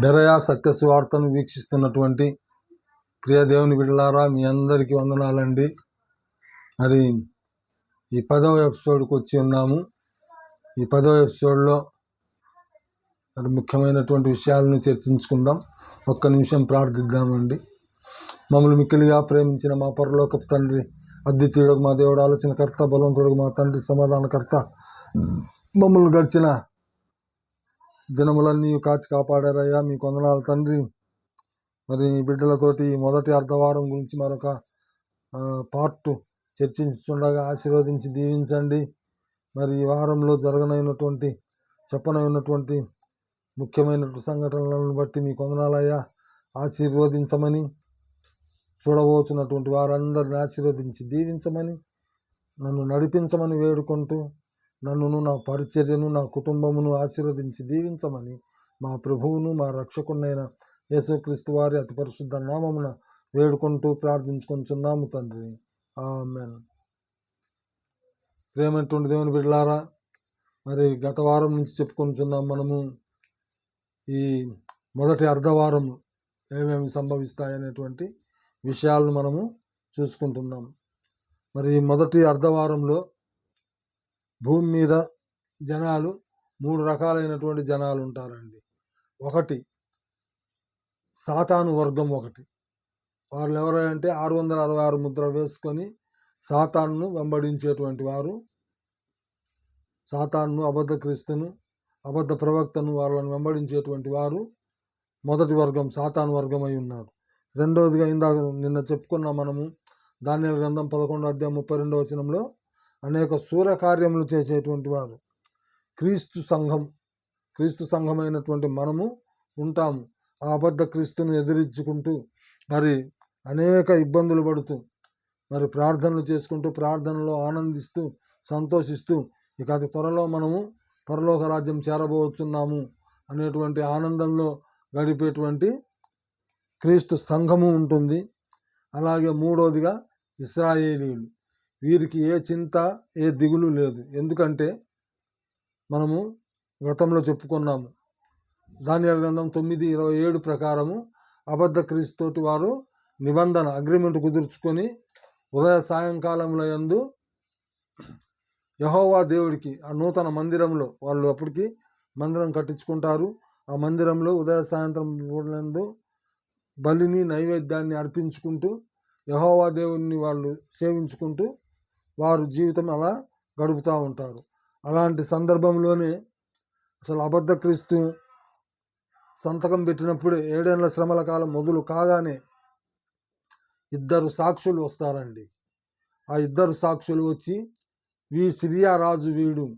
బెరయా సత్యసువార్తను వీక్షిస్తున్నటువంటి ప్రియ దేవుని బిడ్డలారా మీ అందరికీ వందనాలండి. మరి ఈ పదవ ఎపిసోడ్కి వచ్చి ఉన్నాము. ఈ పదవ ఎపిసోడ్లో మరి ముఖ్యమైనటువంటి విషయాలను చర్చించుకుందాం. ఒక్క నిమిషం ప్రార్థిద్దామండి. మమ్మల్ని మిక్కిలిగా ప్రేమించిన మా పరలోకపు తండ్రి అద్వితీయుడు మా దేవుడు ఆలోచనకర్త బలవంతుడు మా తండ్రి సమాధానకర్త మమ్మల్ని గడిచిన దినములన్నీ కాచి కాపాడారయ్యా మీ కొందనాల తండ్రి. మరి బిడ్డలతోటి మొదటి అర్ధవారం గురించి మరొక పార్ట్ చర్చించుండగా ఆశీర్వదించి దీవించండి. మరి ఈ వారంలో జరగనైనటువంటి చెప్పనైనటువంటి ముఖ్యమైన సంఘటనలను బట్టి మీ కొందనాలయ్యా ఆశీర్వదించమని చూడబోతున్నటువంటి వారందరిని ఆశీర్వదించి దీవించమని నన్ను నడిపించమని వేడుకుంటూ నన్నును నా పరిచర్యను నా కుటుంబమును ఆశీర్వదించి దీవించమని మా ప్రభువును మా రక్షకునైన యేసుక్రీస్తు వారి అతి పరిశుద్ధ నామమున వేడుకుంటూ ప్రార్థించుకుంటున్నాము తండ్రి. ఆమెన్. ప్రేమటువంటి దేవుని బిడ్డలారా మరి గత వారం నుంచి చెప్పుకుంటున్నాం మనము ఈ మొదటి అర్ధవారం ఏమేమి సంభవిస్తాయనేటువంటి విషయాలను మనము చూసుకుంటున్నాం. మరి మొదటి అర్ధవారంలో భూమి మీద జనాలు మూడు రకాలైనటువంటి జనాలు ఉంటారండి. ఒకటి సాతాను వర్గం ఒకటి. వాళ్ళు ఎవరంటే ఆరు వందల అరవై ఆరు ముద్ర వేసుకొని సాతాన్ను వెంబడించేటువంటి వారు సాతాన్ను అబద్ధ క్రీస్తును అబద్ధ ప్రవక్తను వాళ్ళని వెంబడించేటువంటి వారు మొదటి వర్గం సాతాను వర్గం అయి ఉన్నారు. రెండవదిగా ఇందాక నిన్న చెప్పుకున్నాం మనము ధాన్యాల గ్రంథం పదకొండు అధ్యాయం ముప్పై రెండవ వచనంలో అనేక సూర్య కార్యములు చేసేటువంటి వారు. క్రీస్తు సంఘం క్రీస్తు సంఘమైనటువంటి మనము ఉంటాము. ఆ అబద్ధ క్రీస్తును ఎదిరించుకుంటూ మరి అనేక ఇబ్బందులు పడుతూ మరి ప్రార్థనలు చేసుకుంటూ ప్రార్థనలో ఆనందిస్తూ సంతోషిస్తూ ఇక అతి త్వరలో మనము పరలోక రాజ్యం చేరబోతున్నాము అనేటువంటి ఆనందంలో గడిపేటువంటి క్రీస్తు సంఘము ఉంటుంది. అలాగే మూడోదిగా ఇస్రాయేలీలు. వీరికి ఏ చింత ఏ దిగులు లేదు. ఎందుకంటే మనము గతంలో చెప్పుకున్నాము. దాని గ్రంథం తొమ్మిది ఇరవై ఏడు ప్రకారము అబద్ధ క్రీస్తుతోటి వారు నిబంధన అగ్రిమెంట్ కుదుర్చుకొని ఉదయ సాయంకాలంలో యందు యహోవా దేవుడికి ఆ నూతన మందిరంలో వాళ్ళు అప్పటికి మందిరం కట్టించుకుంటారు. ఆ మందిరంలో ఉదయ సాయంత్రం నందు బలిని నైవేద్యాన్ని అర్పించుకుంటూ యహోవా దేవుణ్ణి వాళ్ళు సేవించుకుంటూ వారు జీవితం అలా గడుపుతూ ఉంటారు. అలాంటి సందర్భంలోనే అసలు అబద్ధ క్రీస్తు సంతకం పెట్టినప్పుడే ఏడేళ్ళ శ్రమల కాలం మొదలు కాగానే ఇద్దరు సాక్షులు వస్తారండి. ఆ ఇద్దరు సాక్షులు వచ్చి వీ సిరియా రాజు వీడు.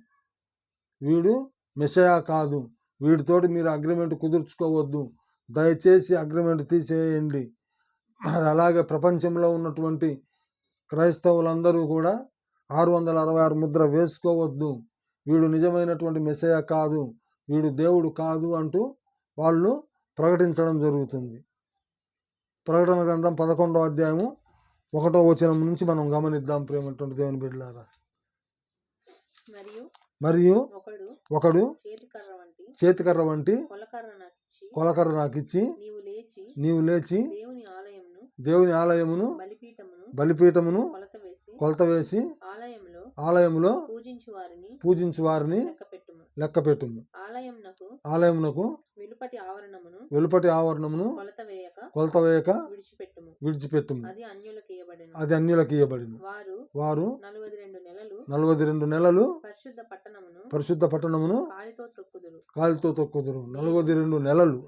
వీడు మెషయా కాదు. వీడితోటి మీరు అగ్రిమెంట్ కుదుర్చుకోవద్దు. దయచేసి అగ్రిమెంట్ తీసేయండి. మరి అలాగే ప్రపంచంలో ఉన్నటువంటి క్రైస్తవులందరూ కూడా ఆరు వందల అరవై ఆరు ముద్ర వేసుకోవద్దు. వీడు నిజమైనటువంటి మెసయ కాదు. వీడు దేవుడు కాదు అంటూ వాళ్ళు ప్రకటించడం జరుగుతుంది. ప్రకటన గ్రంథం పదకొండవ అధ్యాయము ఒకటో వచనం నుంచి మనం గమనిద్దాం ప్రేమటువంటి దేవుని బిడ్డలారా. మరియు ఒకడు చేతికర్ర వంటి కొలకర్ర నాకిచ్చి నీవు లేచి దేవుని ఆలయమును బలిపీఠమును కొలత వేసి ఆలయములో పూజించు వారిని పూజించు వారిని లెక్కపెట్టుము. లెక్కపెట్టుము. ఆలయంనకు ఆలయమునకు వెలుపటి ఆవరణమును వెలుపటి ఆవరణమును కొలత వేయక విడిచిపెట్టుము. విడిచిపెట్టుము. అది అన్యులకు ఇవ్వబడెను అది అన్యులకు ఇయ్యబడిన వారు వారు నలభై రెండు నెలలు పరిశుద్ధ పట్టణమును పరిశుద్ధ పట్టణమును కాలితో తొక్కుదురు. నలభై రెండు నెలలు.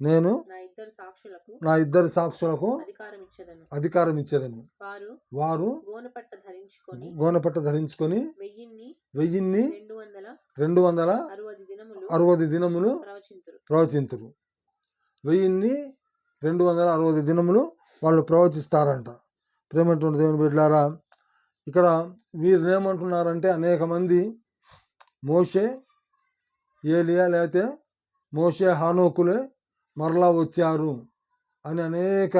నేను నా ఇద్దరు సాక్షులకు అధికారం ఇచ్చేదను వారు గోనపట్ట ధరించుకొని వెయ్యిన్ని రెండు వందల అరవై దినములు ప్రవచింతురు. వెయ్యిన్ని రెండు వందల అరవై దినములు వాళ్ళు ప్రవచిస్తారంట. ప్రేమటువంటి దేవుని బిడ్డలారా ఇక్కడ వీరు ఏమంటున్నారంటే అనేక మంది మోషే ఏలియా లేకపోతే మోషే హానోకులే మరలా వచ్చారు అని అనేక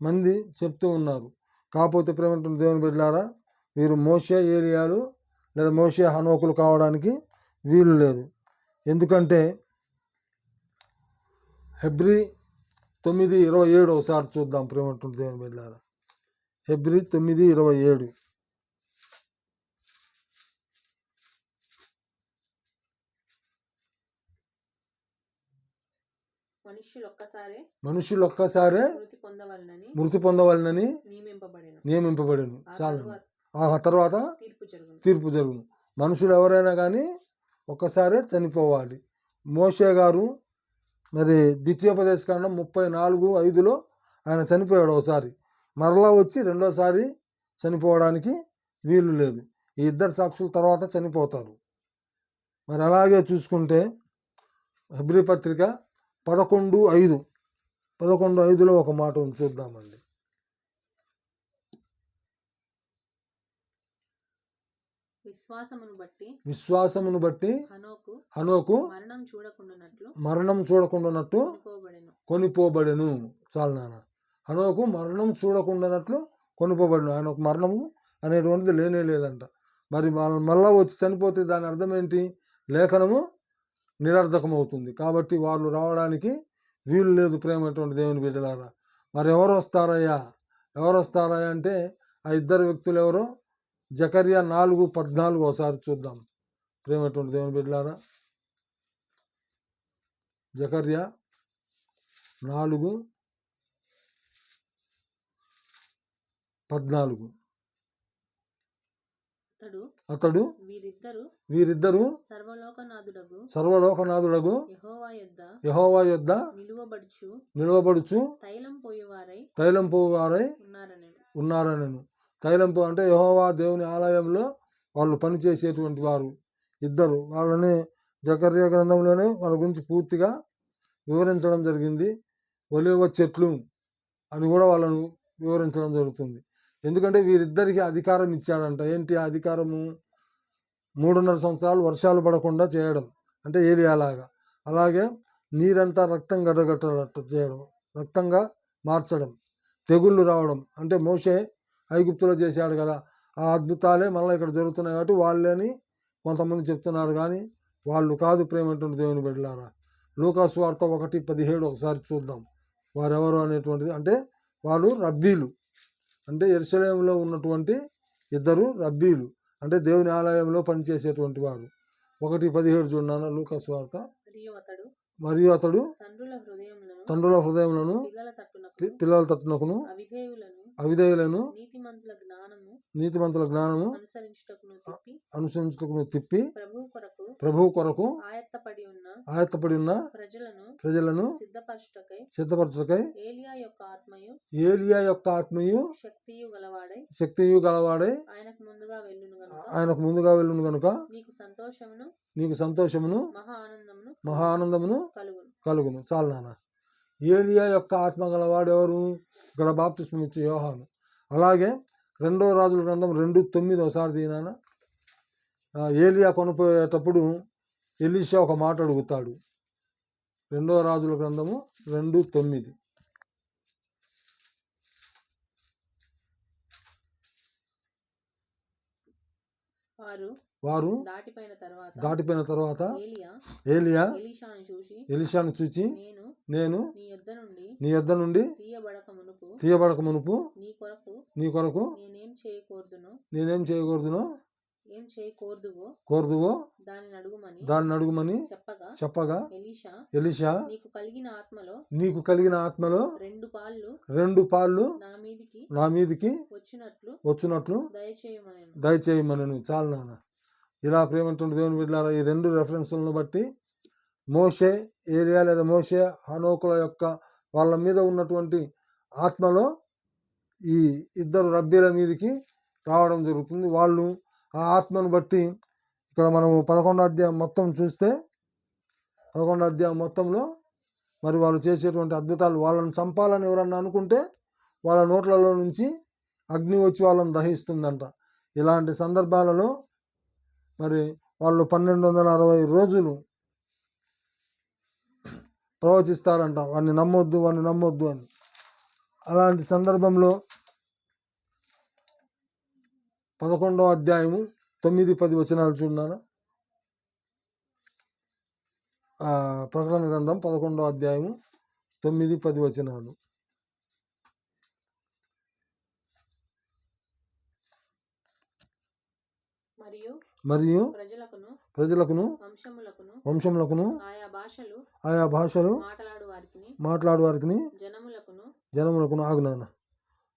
మంది చెప్తూ ఉన్నారు. కాకపోతే ప్రేమటువంటి దేవుని బిడ్డలారా వీరు మోషే ఏలియాలు లేదా మోషే హనోకులు కావడానికి వీలు లేదు. ఎందుకంటే హెబ్రి తొమ్మిది ఇరవై ఏడు ఒకసారి చూద్దాం ప్రేమటువంటి దేవుని బిడ్డారా హెబ్రి తొమ్మిది ఇరవై ఏడు. మనుషులు ఒక్కసారే మృతి పొందవలనని నియమింపబడెను. చాలు ఆ తర్వాత తీర్పు జరుగును. తీర్పు జరుగును. మనుషులు ఎవరైనా కానీ ఒక్కసారే చనిపోవాలి. మోషే గారు మరి ద్వితీయోపదేశ కాండం ముప్పై నాలుగు ఐదులో ఆయన చనిపోయాడు ఒకసారి. మరలా వచ్చి రెండోసారి చనిపోవడానికి వీలు లేదు. ఈ ఇద్దరు సాక్షుల తర్వాత చనిపోతారు. మరి అలాగే చూసుకుంటే హెబ్రి పత్రిక పదకొండు ఐదు. పదకొండు ఐదులో ఒక మాట ఉంది చూద్దామండి. విశ్వాసమును బట్టి విశ్వాసమును బట్టి హనోకు మరణం చూడకుండానట్లు మరణం చూడకుండానట్టు కొనిపోబడెను చాలు నాన్న. హనోకు మరణం చూడకుండానట్లు కొనిపోబడను ఆయనకు మరణము అనేటువంటిది లేనే లేదంట. మరి మళ్ళా వచ్చి చనిపోతే దాని అర్థం ఏంటి? లేఖనము నిరర్ధకమవుతుంది. కాబట్టి వాళ్ళు రావడానికి వీలు లేదు ప్రేమటువంటి దేవుని బిడ్డలారా. మరి ఎవరు వస్తారయ్యా? ఎవరు వస్తారయ్యా అంటే ఆ ఇద్దరు వ్యక్తులు ఎవరో? జకర్యా నాలుగు పద్నాలుగు ఒకసారి చూద్దాం. ప్రేమటువంటి దేవుని బిడ్డలారా. జకర్యా నాలుగు పద్నాలుగు. అతడు అతడు వీరిద్దరు వీరిద్దరూ సర్వలోకనాథుడగు. సర్వలోకనాథుడగు. యెహోవా యొద్ద యహోవా యొద్ద నిలువబడుచు. నిలవబడుచు తైలం పోయేవారై తైలం వారై ఉన్నారని ఉన్నారనను. తైలం పో అంటే యహోవా దేవుని ఆలయంలో వాళ్ళు పనిచేసేటువంటి వారు. ఇద్దరు వాళ్ళని జకర్య గ్రంథంలోనే వాళ్ళ గురించి పూర్తిగా వివరించడం జరిగింది. ఒలివ చెట్లు అని కూడా వాళ్ళను వివరించడం జరుగుతుంది. ఎందుకంటే వీరిద్దరికి అధికారం ఇచ్చాడంట. ఏంటి ఆ అధికారము? మూడున్నర సంవత్సరాలు వర్షాలు పడకుండా చేయడం అంటే ఏరియాలాగా అలాగే నీరంతా రక్తం గడగట్టడట్టు చేయడం రక్తంగా మార్చడం తెగుళ్ళు రావడం. అంటే మోషే ఐగుప్తులో చేశాడు కదా. ఆ అద్భుతాలే మళ్ళీ ఇక్కడ జరుగుతున్నాయి కాబట్టి వాళ్ళని కొంతమంది చెప్తున్నారు. కానీ వాళ్ళు కాదు ప్రేమటువంటి దేవుని బిడ్డలారా. లూకాసు వార్త ఒకటి పదిహేడు ఒకసారి చూద్దాం. వారెవరు అనేటువంటిది? అంటే వాళ్ళు రబ్బీలు. అంటే ఎరుసలేంలో ఉన్నటువంటి ఇద్దరు రబ్బీలు అంటే దేవుని ఆలయంలో పనిచేసేటువంటి వారు. ఒకటి పదిహేడు చూడన్నాను లూకాసు వార్త. మరియు అతడు తండ్రుల హృదయములను పిల్లల తట్టునకును అవిధేయులను నీతిమంతుల జ్ఞానము అనుసరించుటకును తిప్పి ప్రభు కొరకు ఆయత్తపడి ఉన్న ప్రజలను ప్రజలను సిద్ధపరచుటకై ఏలియా యొక్క ఆత్మయు ఏలియా యొక్క ఆత్మయు శక్తియు గలవాడై శక్తియు గలవాడై ఆయనకు ముందుగా వెళ్ళును గనుక ఆయనకు ముందుగా వెళ్ళును గనుక నీకు సంతోషమును నీకు సంతోషమును మహా ఆనందమును మహా ఆనందమును కలుగును. కలుగును. చాలు నాన్న. ఏలియా యొక్క ఆత్మ గలవాడు ఎవరు? ఇక్కడ బాప్తిస్మం యోహాను. అలాగే రెండో రాజుల గ్రంథం రెండు తొమ్మిది ఒకసారి దీనాన. ఏలియా కొనిపోయేటప్పుడు ఎలీషా ఒక మాట అడుగుతాడు. రెండో రాజుల గ్రంథము రెండు తొమ్మిది. వారు వారు దాటిపోయిన తర్వాత ఏలియా ఎలీషాను చూచి నేను నీ యొద్ద నుండి నీ యొద్ద నుండి తీయబడక మునుపు తీయబడక మునుపు నీ కొరకు నీ కొరకు నేనేం చేయకూడదునో ఏం చేయకూడదువో కోరుదువో? దానిని అడుగుమని దాన్ని అడుగుమని చెప్పగా చెప్పగా ఎలీషా ఎలిషా నీకు కలిగిన ఆత్మలో నీకు కలిగిన ఆత్మలో రెండు పాళ్ళు రెండు పాళ్ళు నా మీదికి నా మీదికి వచ్చినట్లు వచ్చినట్లు దయచేయమని దయచేయమనను. చాలు నాన్న. ఇలా ప్రేమంటుంది దేవుని బిడ్డలారా ఈ రెండు రెఫరెన్స్లను బట్టి మోషే ఏరియా లేదా మోషే హనోకుల యొక్క వాళ్ళ మీద ఉన్నటువంటి ఆత్మలో ఈ ఇద్దరు రబ్బీల మీదకి రావడం జరుగుతుంది. వాళ్ళు ఆ ఆత్మను బట్టి ఇక్కడ మనము పదకొండో అధ్యాయం మొత్తం చూస్తే పదకొండో అధ్యాయం మొత్తంలో మరి వాళ్ళు చేసేటువంటి అద్భుతాలు వాళ్ళని చంపాలని ఎవరన్నా అనుకుంటే వాళ్ళ నోట్లలో నుంచి అగ్ని వచ్చి వాళ్ళని దహిస్తుందంట. ఇలాంటి సందర్భాలలో మరి వాళ్ళు పన్నెండు వందల అరవై రోజులు ప్రవచిస్తారంట వాడిని నమ్మొద్దు వాడిని నమ్మొద్దు అని. అలాంటి సందర్భంలో పదకొండవ అధ్యాయము తొమ్మిది పది వచనాలు చూడన్నారా ప్రకటన గ్రంథం పదకొండో అధ్యాయము తొమ్మిది పది వచనాలు. మరియు మరియు ప్రజలకును వంశములకును ఆయా భాషలు మాట్లాడు వారికి జనములకును ఆగునాన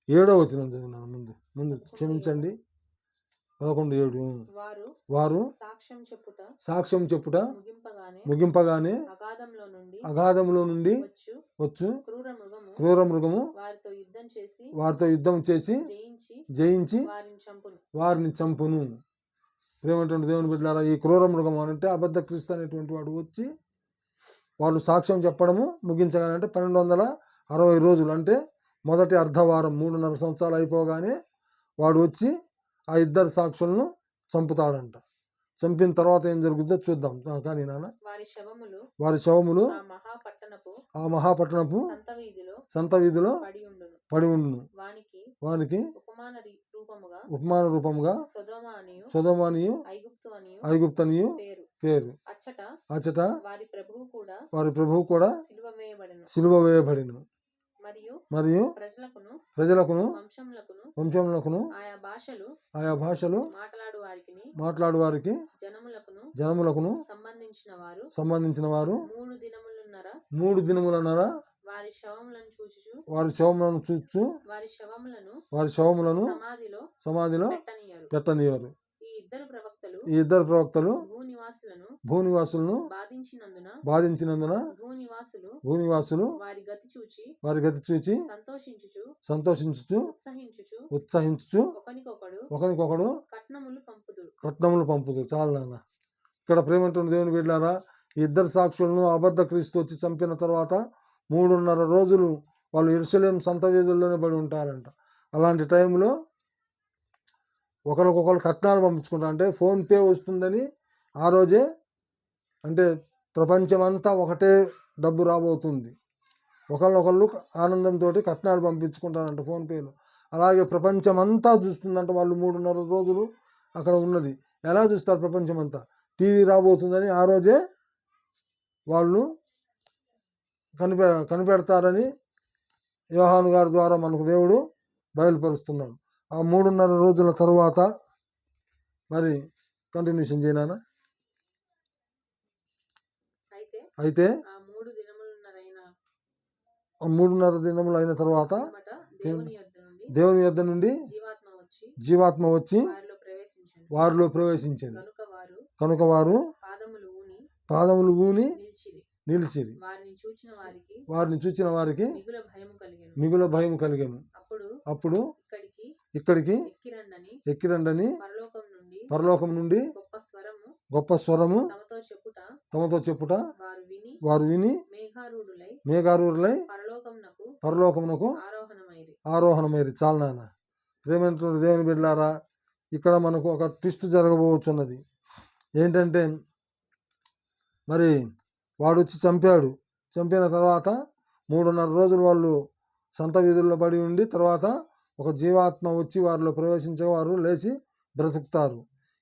ఏడో వచనం చదివినాను ముందు ముందు క్షమించండి. పదకొండు ఏడు. వారు సాక్ష్యం చెప్పుట సాక్ష్యం చెప్పుట ముగింపగానే అగాధంలో నుండి అగాధములో నుండి వచ్చు. క్రూర మృగము వారితో యుద్ధం చేసి జయించి వారిని చంపును. ప్రేమటువంటి దేవుని బిడ్డారా ఈ క్రూర మృగం అని అంటే అబద్ధ క్రీస్తు అనేటువంటి వాడు వచ్చి వాళ్ళు సాక్ష్యం చెప్పడము ముగించగానంటే పన్నెండు వందల అరవై రోజులు అంటే మొదటి అర్ధవారం మూడున్నర సంవత్సరాలు అయిపోగానే వాడు వచ్చి ఆ ఇద్దరు సాక్షులను చంపుతాడంట. చంపిన తర్వాత ఏం జరుగుతుందో చూద్దాం. కానీ నాన్న వారి శవములు ఆ మహాపట్టణపు సంత వీధిలో పడి ఉండును వానికి ఉపమాన రూపముగా సుధమానియు ఐగుప్తనియు పేరు. పేరు. అచ్చట వారి ప్రభువు కూడా వారి ప్రభువు కూడా సిలువ వేయబడెను. సిలువ వేయబడిను. మరియు మరియు ప్రజలకును ప్రజలకును వంశములకును ఆయా భాషలు వారికి మాట్లాడు వారికి జనములకును జనములకును సంబంధించిన వారు సంబంధించిన వారు మూడు దినములున్నర మూడు దినములన్నర వారి శవములను చూచుచు వారి శవములను చూచు వారి శవములను వారి శవములను సమాధిలో సమాధిలో పెట్టనీయరు. ఈ ఇద్దరు ప్రవక్తలు ఈ ఇద్దరు ప్రవక్తలు భూనివాసులను భూనివాసులను బాధించినందున బాధించినందున భూనివాసులు భూనివాసులు వారి గతి చూచి వారి గతి చూచి సంతోషించుచు సంతోషించుచు ఉత్సహించుచు ఉత్సహించుచు ఒకనికొకడు ఒకరికొకడు కట్నములు పంపుదురు. కట్నములు పంపుదు చాలు నాన్న. ఇక్కడ ప్రేమంటుంది దేవుని బిడ్డారా ఈ ఇద్దరు సాక్షులను అబద్ధ క్రీస్తు వచ్చి చంపిన తర్వాత మూడున్నర రోజులు వాళ్ళు ఇరుసలేం సంత వీధుల్లోనే పడి ఉంటారంట. అలాంటి టైంలో ఒకరికొకరు కట్నాలు పంపించుకుంటారు అంటే ఫోన్పే వస్తుందని ఆ రోజే అంటే ప్రపంచమంతా ఒకటే డబ్బు రాబోతుంది. ఒకళ్ళొకళ్ళు ఆనందంతో కట్నాలు పంపించుకుంటారంట ఫోన్పేలో అలాగే ప్రపంచమంతా చూస్తుందంట వాళ్ళు మూడున్నర రోజులు అక్కడ ఉన్నది. ఎలా చూస్తారు ప్రపంచమంతా? టీవీ రాబోతుందని ఆ రోజే వాళ్ళు కనిపె కనిపెడతారని యోహాను గారి ద్వారా మనకు దేవుడు బయలుపరుస్తున్నాడు. ఆ మూడున్నర రోజుల తరువాత మరి కంటిన్యూషన్ చేయనా అయితే మూడున్నర దినములు అయిన తర్వాత దేవుని యొద్ద నుండి జీవాత్మ వచ్చి వారిలో ప్రవేశించింది కనుక వారు పాదములు ఊని నిలిచిరి. వారిని చూచిన వారికి మిగుల భయం కలిగాను. అప్పుడు అప్పుడు ఇక్కడికి ఎక్కిరండని పరలోకం నుండి గొప్ప స్వరము తమతో చెప్పుట వారు విని మేఘారూరులై పరలోకమునకు ఆరోహణమైరి. చాలు నాన్న. దేవుని బిడ్డలారా ఇక్కడ మనకు ఒక ట్విస్ట్ జరగబోతున్నది ఏంటంటే మరి వాడు వచ్చి చంపాడు. చంపిన తర్వాత మూడున్నర రోజులు వాళ్ళు సంత వీధుల్లో పడి ఉండి తర్వాత ఒక జీవాత్మ వచ్చి వారిలో ప్రవేశించే వారు లేచి బ్రతుకుతారు.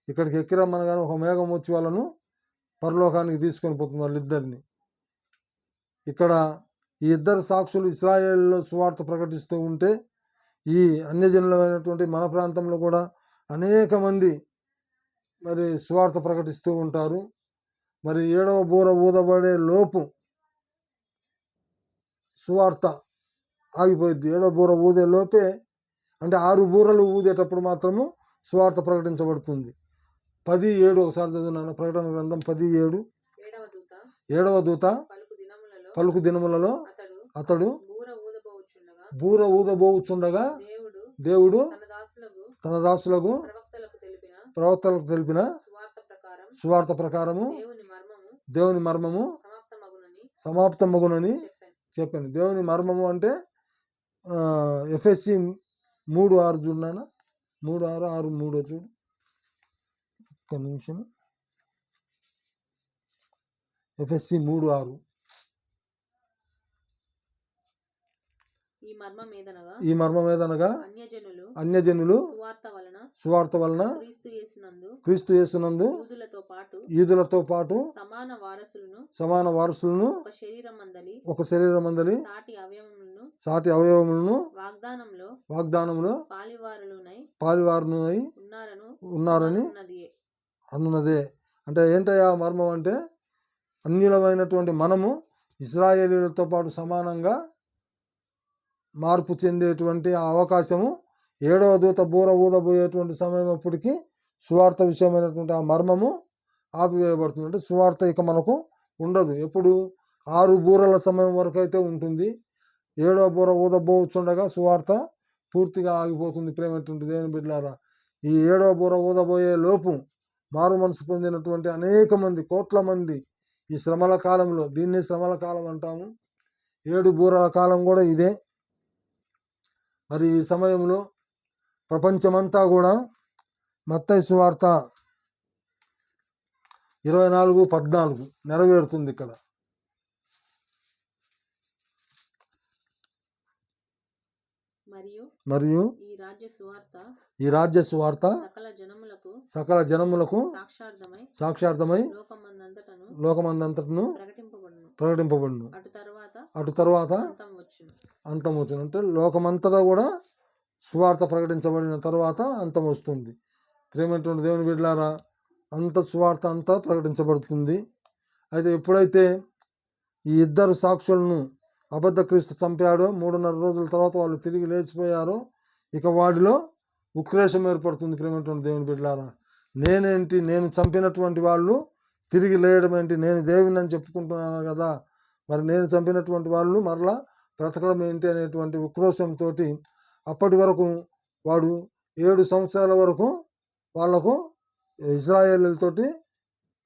ఇక్కడికి ఎక్కిరమ్మనగానే ఒక మేఘం వచ్చి వాళ్ళను పరలోకానికి తీసుకొని పోతుంది వాళ్ళిద్దరిని. ఇక్కడ ఈ ఇద్దరు సాక్షులు ఇస్రాయేల్లో సువార్త ప్రకటిస్తూ ఉంటే ఈ అన్యజనులమైనటువంటి మన ప్రాంతంలో కూడా అనేక మంది మరి సువార్త ప్రకటిస్తూ ఉంటారు. మరి ఏడవ బూర ఊదబడే లోపు సువార్త ఆగిపోయింది ఏడవ బూర ఊదే లోపే అంటే ఆరు బూరలు ఊదేటప్పుడు మాత్రము సువార్త ప్రకటించబడుతుంది. పది ఏడు ఒకసారి చదివినాను ప్రకటన గ్రంథం పది ఏడు ఏడవ దూత పలుకు దినములలో అతడు బూర ఊదబోచుండగా దేవుడు తన దాసులకు ప్రవక్తలకు తెలిపిన సువార్త ప్రకారము దేవుని మర్మము సమాప్తమగునని చెప్పాను. దేవుని మర్మము అంటే ఎఫ్ఎస్సి మూడు ఆరు చూడనా మూడు ఆరు ఆరు మూడో చూడు. ఒక్క నిమిషం ఎఫ్ఎస్సి మూడు ఆరు. ఈ మర్మం ఏదనగా? అన్యజనులు. అన్యజనులు సువార్త వలన క్రీస్తు యేసునందు యూదులతో పాటు ఈదులతో పాటు సమాన వారసులను సమాన వారసులను ఒక శరీరం అందలి సాటి అవయవములను సాటి అవయవములను వాగ్దానంలో వాగ్దానములో పాలివారులునై పాలివారునై ఉన్నారను అన్నదే. అంటే ఏంటయ్యా మర్మం అంటే? అన్యులమైనటువంటి మనము ఇస్రాయేలీలతో పాటు సమానంగా మార్పు చెందేటువంటి అవకాశము ఏడవ దూత బూర ఊదబోయేటువంటి సమయం అప్పటికి సువార్త విషయమైనటువంటి ఆ మర్మము ఆపివేయబడుతుంది. అంటే సువార్త ఇక మనకు ఉండదు. ఎప్పుడు? ఆరు బూరల సమయం వరకు అయితే ఉంటుంది. ఏడవ బూర ఊదబోచుండగా సువార్త పూర్తిగా ఆగిపోతుంది. ప్రేమటువంటి దేవుని బిడ్డలారా ఈ ఏడవ బూర ఊదబోయే లోపు మారు మనసు పొందినటువంటి అనేక మంది కోట్ల మంది ఈ శ్రమల కాలంలో దీన్ని శ్రమల కాలం అంటాము. ఏడు బూరల కాలం కూడా ఇదే. మరి ఈ సమయంలో ప్రపంచమంతా కూడా మత్తయి సువార్త ఇరవై నాలుగు పద్నాలుగు నెరవేరుతుంది ఇక్కడ. మరియు ఈ రాజ్య సువార్త సకల జనములకు సకల జనములకు సాక్షార్థమై లోకమందంతటను ప్రకటింపబడును. అటు తర్వాత అంతమవుతుంది. అంతం అవుతుంది అంటే లోకమంతటా కూడా సువార్త ప్రకటించబడిన తర్వాత అంతం వస్తుంది ప్రేమటువంటి దేవుని బిడ్డలారా అంత సువార్త అంతా ప్రకటించబడుతుంది. అయితే ఎప్పుడైతే ఈ ఇద్దరు సాక్షులను అబద్ధ క్రీస్తు చంపాడో మూడున్నర రోజుల తర్వాత వాళ్ళు తిరిగి లేచిపోయారో ఇక వాడిలో ఉక్రేషం ఏర్పడుతుంది ప్రేమటువంటి దేవుని బిడ్డలారా. నేనేంటి నేను చంపినటువంటి వాళ్ళు తిరిగి లేయడం ఏంటి నేను దేవుని అని చెప్పుకుంటున్నాను కదా. మరి నేను చంపినటువంటి వాళ్ళు మరలా బ్రతకడం ఏంటి అనేటువంటి ఉక్రోషంతో అప్పటి వరకు వాడు ఏడు సంవత్సరాల వరకు వాళ్ళకు ఇజ్రాయేళ్ళతోటి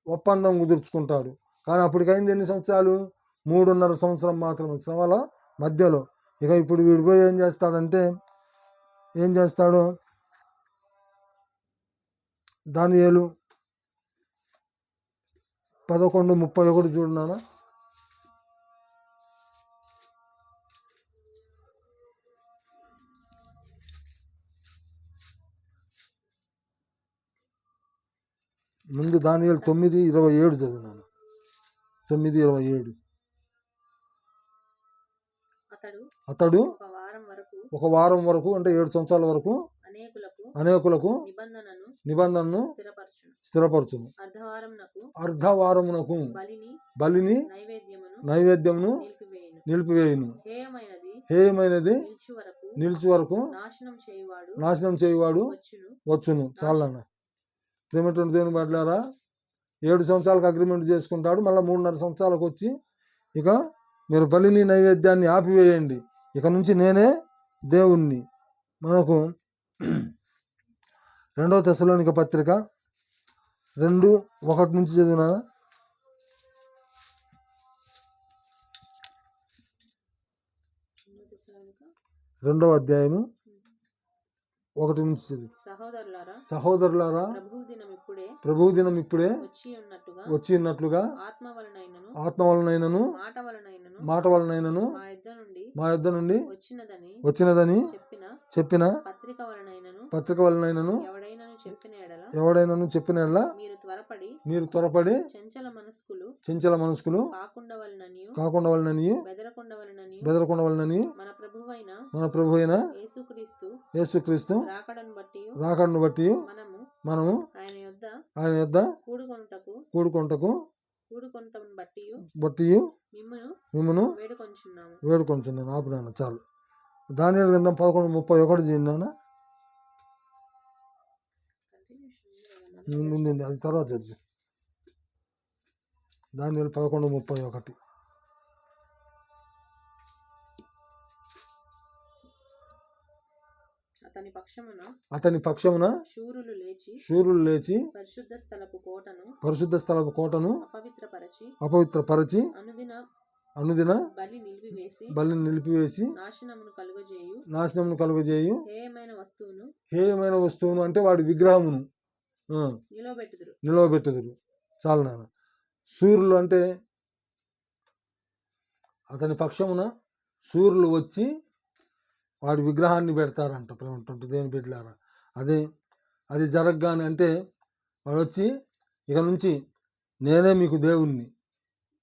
ఒప్పందం కుదుర్చుకుంటాడు. కానీ అప్పటికైంది ఎన్ని సంవత్సరాలు? మూడున్నర సంవత్సరం మాత్రమే శ్రమల మధ్యలో. ఇక ఇప్పుడు వీడు పోయి ఏం చేస్తాడంటే ఏం చేస్తాడు? ఏలు పదకొండు ముప్పై ఒకటి చూడన్నానా ముందు దానియేలు తొమ్మిది ఇరవై ఏడు చదివినాను తొమ్మిది ఇరవై ఏడు. అతడు ఒక వారం వరకు అంటే ఏడు సంవత్సరాల వరకు అనేకులకు నిబంధనను స్థిరపరచును. అర్ధవారమునకు బలిని నైవేద్యమును నిలిపివేయును. హేయమైనది నిలిచి వరకు నాశనం చేయువాడు నాశనం చేయువాడు వచ్చును. వచ్చును. చాలా ప్రేమటువంటి దేవుని బట్లారా ఏడు సంవత్సరాలకు అగ్రిమెంట్ చేసుకుంటాడు మళ్ళీ మూడున్నర సంవత్సరాలకు వచ్చి ఇక మీరు బలిని నైవేద్యాన్ని ఆపివేయండి. ఇక నుంచి నేనే దేవుణ్ణి. మనకు రెండవ దశలోనిక పత్రిక రెండు ఒకటి నుంచి చదివినా? రెండవ అధ్యాయము ఒకటి నుంచి సహోదరులారా సహోదరులారా ప్రభు దినం ఇప్పుడే వచ్చి ఉన్నట్లుగా ఆత్మ వలనైనను మాట వలనైనను మా యుద్ధ నుండి వచ్చినదని చెప్పిన పత్రిక వలనైనను ఎవడైనను చెప్పిన మీరు త్వరపడి మీరు త్వరపడి చంచల మనస్కులు చెంచల మనస్కులు కాకుండా వలనని బెదరకొండ వలనని మన ప్రభువైన మన ప్రభు అయిన యేసుక్రీస్తు యేసుక్రీస్తు రాకడను బట్టి మనము మనము ఆయన యొద్ద కూడుకొనుటకు కూడుకొంటకు బట్టి బట్టి మిమ్మును వేడుకొంచున్నాను. ఆపినాను చాలు. దాని గ్రంథం పదకొండు ముప్పై ఒకటి చేసినాను ముందు అది తర్వాత చదువు దాని పదకొండు ముప్పై ఒకటి. అతని పక్షమున అతని పక్షమున శూరులు లేచి శూరులు లేచి పరిశుద్ధ స్థలపు కోటను పరిశుద్ధ స్థలపు కోటను అపవిత్రపరచి అపవిత్రపరచి అనుదిన అనుదిన బలి నిలిపివేసి బలిని నిలిపివేసి నాశనమును కలుగజేయు. నాశనమును కలుగజేయు. హేయమైన వస్తువును హేయమైన వస్తువును అంటే వాడి విగ్రహమును నిలవబెట్టుదురు. చాలు నాన్న. సూర్యులు అంటే అతని పక్షమున సూర్యులు వచ్చి వాడి విగ్రహాన్ని పెడతారంట ప్రేమటువంటి దేవుని బిడ్డలారా. అదే అది జరగగానే అంటే వాడు వచ్చి ఇక నుంచి నేనే మీకు దేవుణ్ణి.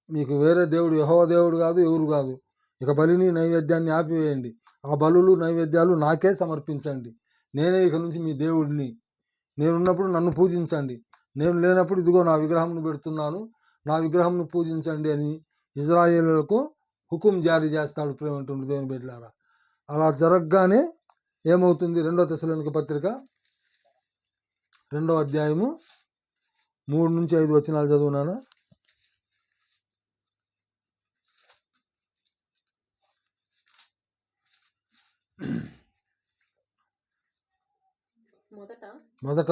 మీకు వేరే దేవుడు యహో దేవుడు కాదు ఎవరు కాదు. ఇక బలిని నైవేద్యాన్ని ఆపివేయండి. ఆ బలులు నైవేద్యాలు నాకే సమర్పించండి. నేనే ఇక నుంచి మీ దేవుడిని నేనున్నప్పుడు నన్ను పూజించండి. నేను లేనప్పుడు ఇదిగో నా విగ్రహంను పెడుతున్నాను. నా విగ్రహంను పూజించండి అని ఇజ్రాయేలులకు హుకుం జారీ చేస్తాడు ప్రేమంటుండు దేవుని బిడ్డలారా. అలా జరగగానే ఏమవుతుంది? రెండో దశలోనికి పత్రిక రెండో అధ్యాయము మూడు నుంచి ఐదు వచనాలు చదువునాను? మొదట మొదట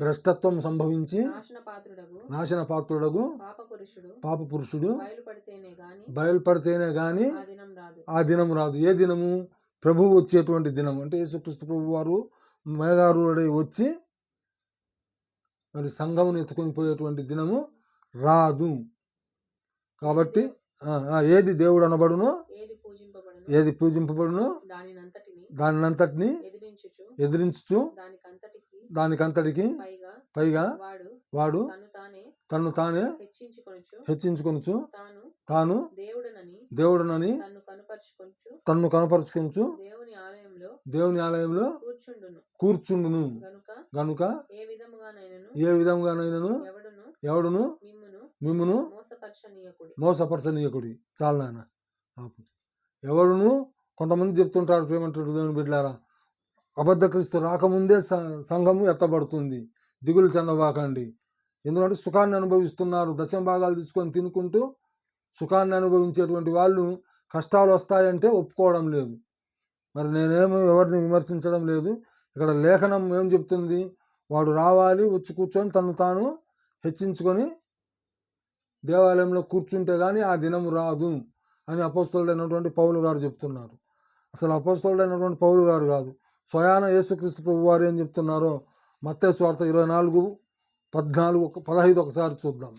భ్రష్టత్వం సంభవించి నాశన పాత్రుడగు పాప పురుషుడు బయలుపడితేనే గాని ఆ దినం రాదు. ఏ దినము? ప్రభువు వచ్చేటువంటి దినం. అంటే యేసుక్రీస్తు ప్రభు వారు మేఘారుడై వచ్చి మరి సంఘమును ఎత్తుకొని పోయేటువంటి దినము రాదు. కాబట్టి ఏది దేవుడు అనబడునో ఏది పూజింపబడును దానినంతటిని ఎదిరించుచు దానికంతటికి పైగా వాడు తను తానే హెచ్చించుకొనుచు తాను దేవుడనని తన్ను కనుపరుచుకొనుచు దేవుని ఆలయంలో కూర్చుండును. గనుక ఏ విధముగానైనను ఎవడును మిమ్మును మోసపరచనీయకుడి. చాలు ఆపు. ఎవడును కొంతమంది చెప్తుంటారు ప్రేమంటాడు దేవుని బిడ్డలారా? అబద్ధక్రీస్తు రాకముందే సంఘము ఎత్తబడుతుంది. దిగులు చెందవాకండి ఎందుకంటే సుఖాన్ని అనుభవిస్తున్నారు. దశమ భాగాలు తీసుకొని తినుకుంటూ సుఖాన్ని అనుభవించేటువంటి వాళ్ళు కష్టాలు వస్తాయంటే ఒప్పుకోవడం లేదు. మరి నేనేమో ఎవరిని విమర్శించడం లేదు. ఇక్కడ లేఖనం ఏం చెప్తుంది? వాడు రావాలి వచ్చి కూర్చొని తను తాను హెచ్చించుకొని దేవాలయంలో కూర్చుంటే కానీ ఆ దినం రాదు అని అపోస్తలుడైనటువంటి పౌలు గారు చెప్తున్నారు. అసలు అపోస్తలుడైనటువంటి పౌలు గారు కాదు. స్వయాన యేసుక్రీస్తు ప్రభు వారు ఏం చెప్తున్నారో మత్తే స్వార్థ ఇరవై నాలుగు పద్నాలుగు ఒక- పదహైదు ఒకసారి చూద్దాం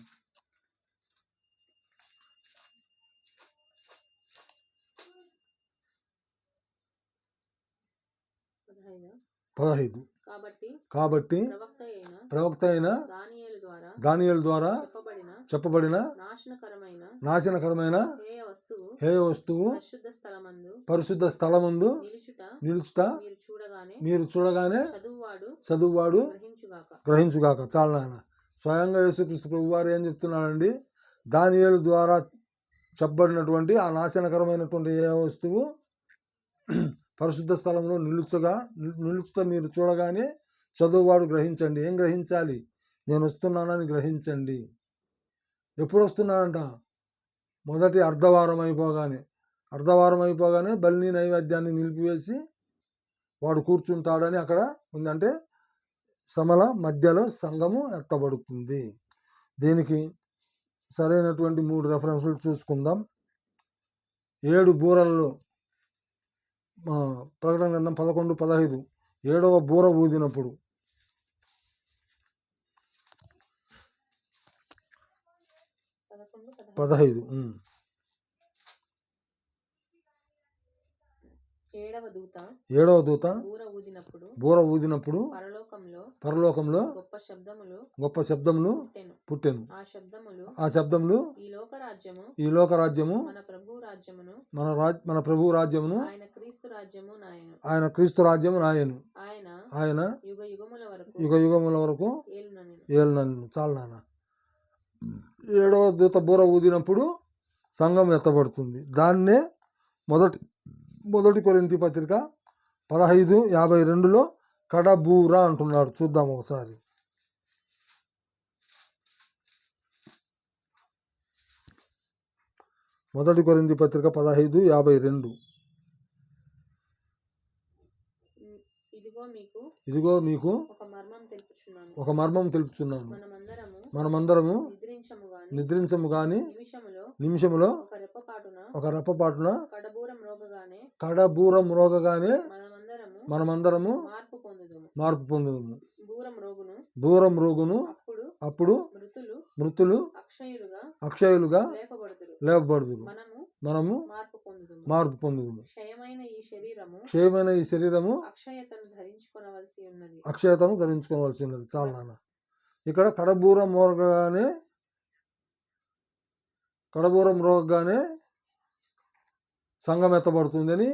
పదహైదు. కాబట్టి ప్రవక్త అయిన దానియేలు ద్వారా చెప్పబడిన నాశనకరమైన హేయ వస్తువు పరిశుద్ధ స్థలమందు నిలుచుట మీరు చూడగానే చదువువాడు చదువువాడు గ్రహించుగాక. చాలా నాయన. స్వయంగా యేసుక్రీస్తు ప్రభు వారు ఏం చెప్తున్నాడండి. దానియేలు ద్వారా చెప్పబడినటువంటి ఆ నాశనకరమైనటువంటి ఏ వస్తువు పరిశుద్ధ స్థలంలో నిలుచుగా నిల్- నిలుచుట మీరు చూడగానే చదువువాడు గ్రహించండి. ఏం గ్రహించాలి? నేను వస్తున్నానని గ్రహించండి. ఎప్పుడు వస్తున్నాడంట మొదటి అర్ధవారం అయిపోగానే. అర్ధవారం అయిపోగానే బలిని నైవేద్యాన్ని నిలిపివేసి వాడు కూర్చుంటాడని అక్కడ ఉందంటే సమల మధ్యలో సంఘము ఎత్తబడుతుంది. దీనికి సరైనటువంటి మూడు రెఫరెన్సులు చూసుకుందాం. ఏడు బూరల్లో ప్రకటన గ్రంథం పదకొండు పదహైదు. ఏడవ బూర ఊదినప్పుడు పదహైదు. ఏడవ దూత ఏడవ దూత బూర ఊదినప్పుడు పరలోకంలో పరలోకంలో గొప్ప శబ్దములు గొప్ప శబ్దములు పుట్టెను. ఆ శబ్దములు ఆ శబ్దములు ఈ లోక రాజ్యము ఈ లోక రాజ్యము మన ప్రభు రాజ్యమును మన రాజ్ మన ప్రభు రాజ్యమును ఆయన క్రీస్తు రాజ్యము నాయను. ఆయన క్రీస్తు రాజ్యము నాయను. ఆయన ఆయన యుగ యుగముల వరకు యుగ యుగముల వరకు ఏలునని ఏళ్ళు నన్ను చాలు నాన్న. ఏడవ దూత బూర ఊదినప్పుడు సంఘం ఎత్తబడుతుంది. దాన్నే మొదటి మొదటి కొరింతి పత్రిక పదహైదు యాభై రెండులో కడబూర అంటున్నాడు. చూద్దాం ఒకసారి. మొదటి కొరింది పత్రిక పదహైదు యాభై రెండు. ఇదిగో మీకు ఒక మర్మం తెలుపుతున్నాను మనమందరము నిద్రించము గాని నిమిషములో ఒక రెప్పపాటున కడబూరం రోగగానే మనమందరము మార్పు పొందుదుము. దూరం రోగును అప్పుడు మృతులు మృతులు అక్షయులుగా లేపబడుదురు. మనము మార్పు పొందుదుము. క్షయమైన ఈ శరీరము అక్షయతను ధరించుకోవాల్సి ఉన్నది. చాలా నాన్న. ఇక్కడ కడబూరం మోరగానే కడబూరం రోగగానే సంఘం ఎత్తబడుతుందని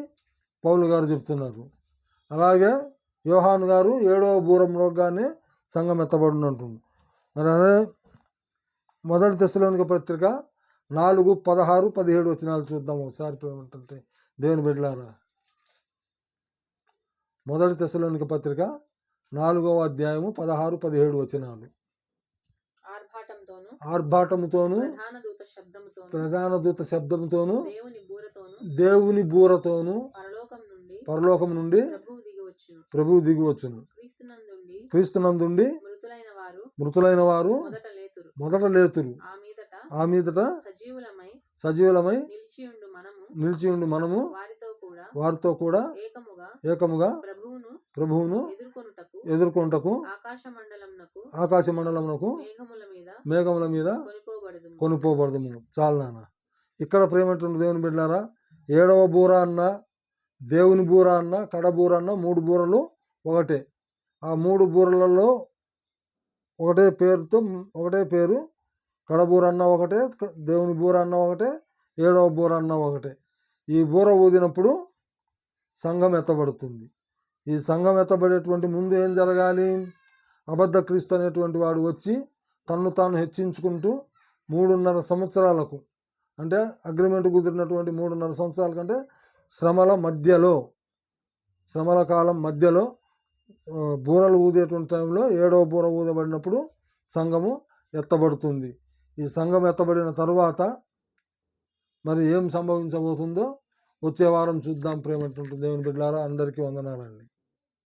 పౌలు గారు చెప్తున్నారు. అలాగే యోహాన్ గారు ఏడవ బూరం రోగానే సంఘం ఎత్తబడిన అంటుంది మరి అదే మొదటి దశలోనిక పత్రిక నాలుగు పదహారు పదిహేడు వచనాలు చూద్దాం ఒకసారి ఏమంటుంటే దేవుని బిడ్డలారా మొదటి దశలోనిక పత్రిక నాలుగవ అధ్యాయము పదహారు పదిహేడు వచనాలు. ఆర్భాటముతోను ప్రధాన దూత శబ్దముతోను దేవుని బూరతోను పరలోకం నుండి ప్రభువు దిగి వచ్చును ప్రభువు దిగివచ్చును. క్రీస్తునందుండి మృతులైన వారు మొదట లేతురు. ఆ మీదట సజీవులమై నిలిచియుండు మనము ఉండి మనము వారితో కూడా ఏకముగా ప్రభువును ఎదుర్కొంటకు ఆకాశ మండలమునకు మేఘముల మీద కొనుక్కోబడదు చాలు నాన్న. ఇక్కడ ప్రేమటువంటి దేవుని బిడ్డారా ఏడవ బూర అన్న దేవుని బూర అన్న కడ బూర అన్న మూడు బూరలు ఒకటే. ఆ మూడు బూరలలో ఒకటే పేరుతో ఒకటే పేరు కడబూర అన్న ఒకటే దేవుని బూర అన్న ఒకటే ఏడవ బూర అన్న ఒకటే. ఈ బూర ఊదినప్పుడు సంఘం ఎత్తబడుతుంది. ఈ సంఘం ఎత్తబడేటువంటి ముందు ఏం జరగాలి? అబద్ధ క్రీస్తు అనేటువంటి వాడు వచ్చి తన్ను తాను హెచ్చించుకుంటూ మూడున్నర సంవత్సరాలకు అంటే అగ్రిమెంట్ కుదిరినటువంటి మూడున్నర సంవత్సరాల కంటే శ్రమల మధ్యలో శ్రమల కాలం మధ్యలో బూరలు ఊదేటువంటి టైంలో ఏడవ బూర ఊదబడినప్పుడు సంఘము ఎత్తబడుతుంది. ఈ సంఘం ఎత్తబడిన తరువాత మరి ఏం సంభవించబోతుందో వచ్చే వారం చూద్దాం ప్రేమటువంటి దేవుని బిడ్డలారా అందరికీ వందనాలండి.